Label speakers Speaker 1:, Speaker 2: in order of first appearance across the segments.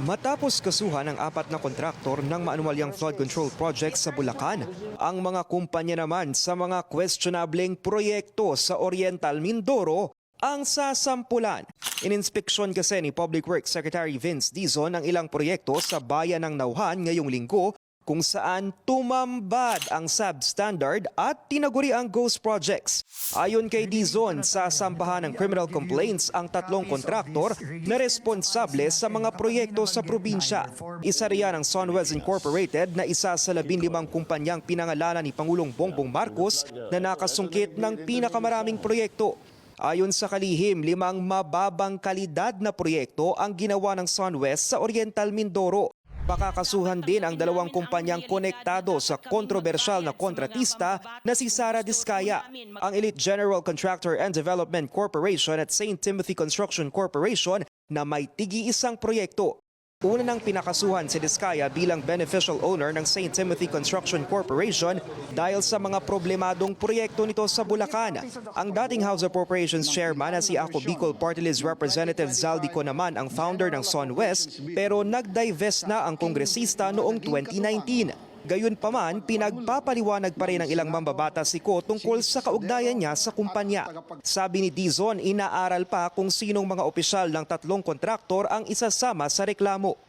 Speaker 1: Matapos kasuhan ng apat na kontraktor ng maanumalyang flood control project sa Bulacan, ang mga kumpanya naman sa mga questionableng proyekto sa Oriental Mindoro ang sasampulan. Ininspeksyon kasi ni Public Works Secretary Vince Dizon ang ilang proyekto sa bayan ng Nauhan ngayong linggo kung saan tumambad ang substandard at tinaguri ang ghost projects. Ayon kay Dizon, sa sampahan ng criminal complaints ang tatlong kontraktor na responsable sa mga proyekto sa probinsya. Isa riyan ang Sunwest Incorporated na isa sa labing limang kumpanyang pinangalanan ni Pangulong Bongbong Marcos na nakasungkit ng pinakamaraming proyekto. Ayon sa kalihim, limang mababang kalidad na proyekto ang ginawa ng Sunwest sa Oriental Mindoro. Pakakasuhan din ang dalawang kumpanyang konektado sa kontrobersyal na kontratista na si Sara Diskaya, ang Elite General Contractor and Development Corporation at St. Timothy Construction Corporation na may tigi-isang proyekto. Una nang pinakasuhan si Diskaya bilang beneficial owner ng St. Timothy Construction Corporation dahil sa mga problemadong proyekto nito sa Bulacan. Ang dating House of Appropriations Chairman na si Ako Bicol Party List Representative Zaldico naman ang founder ng SunWest pero nag-divest na ang kongresista noong 2019. Gayunpaman, pinagpapaliwanag pa rin ng ilang mambabata si Ko tungkol sa kaugnayan niya sa kumpanya. Sabi ni Dizon, inaaral pa kung sinong mga opisyal ng tatlong kontraktor ang isasama sa reklamo.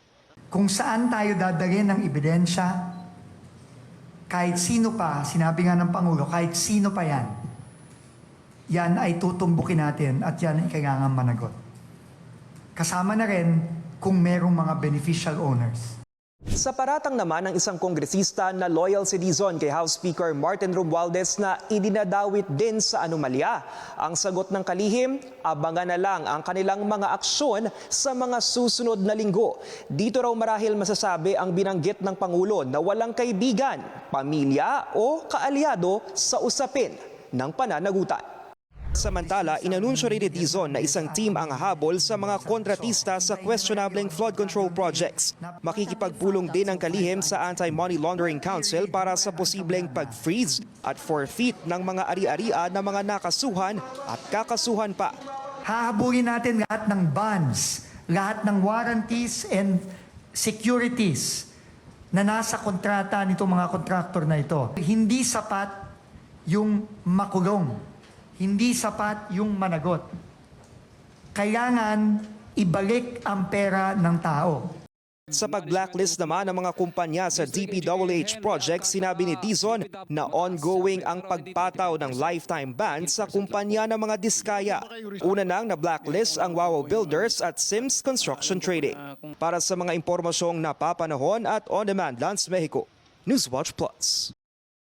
Speaker 2: Kung saan tayo dadalhin ng ebidensya, kahit sino pa, sinabi nga ng Pangulo, kahit sino pa yan, yan ay tutumbukin natin at yan ay kailangan managot. Kasama na rin kung merong mga beneficial owners.
Speaker 1: Sa paratang naman ng isang kongresista na loyal si Dizon kay House Speaker Martin Romualdez na idinadawit din sa anomalya. Ang sagot ng kalihim, abangan na lang ang kanilang mga aksyon sa mga susunod na linggo. Dito raw marahil masasabi ang binanggit ng Pangulo na walang kaibigan, pamilya o kaalyado sa usapin ng pananagutan. Samantala, inanunsyo rin ni Dizon na isang team ang habol sa mga kontratista sa questionableng flood control projects. Makikipagpulong din ang kalihim sa Anti-Money Laundering Council para sa posibleng pag-freeze at forfeit ng mga ari-arian ng mga nakasuhan at kakasuhan pa.
Speaker 2: Hahabulin natin lahat ng bonds, lahat ng warranties and securities na nasa kontrata nitong mga kontraktor na ito. Hindi sapat yung makulong. Hindi sapat yung managot. Kailangan ibalik ang pera ng tao.
Speaker 1: Sa pag-blacklist naman ng mga kumpanya sa DPWH project, sinabi ni Dizon na ongoing ang pagpataw ng lifetime ban sa kumpanya ng mga diskaya. Una nang na-blacklist ang Wawa Builders at Sims Construction Trading. Para sa mga impormasyong napapanahon at on-demand Lance Mexico, Newswatch Plus.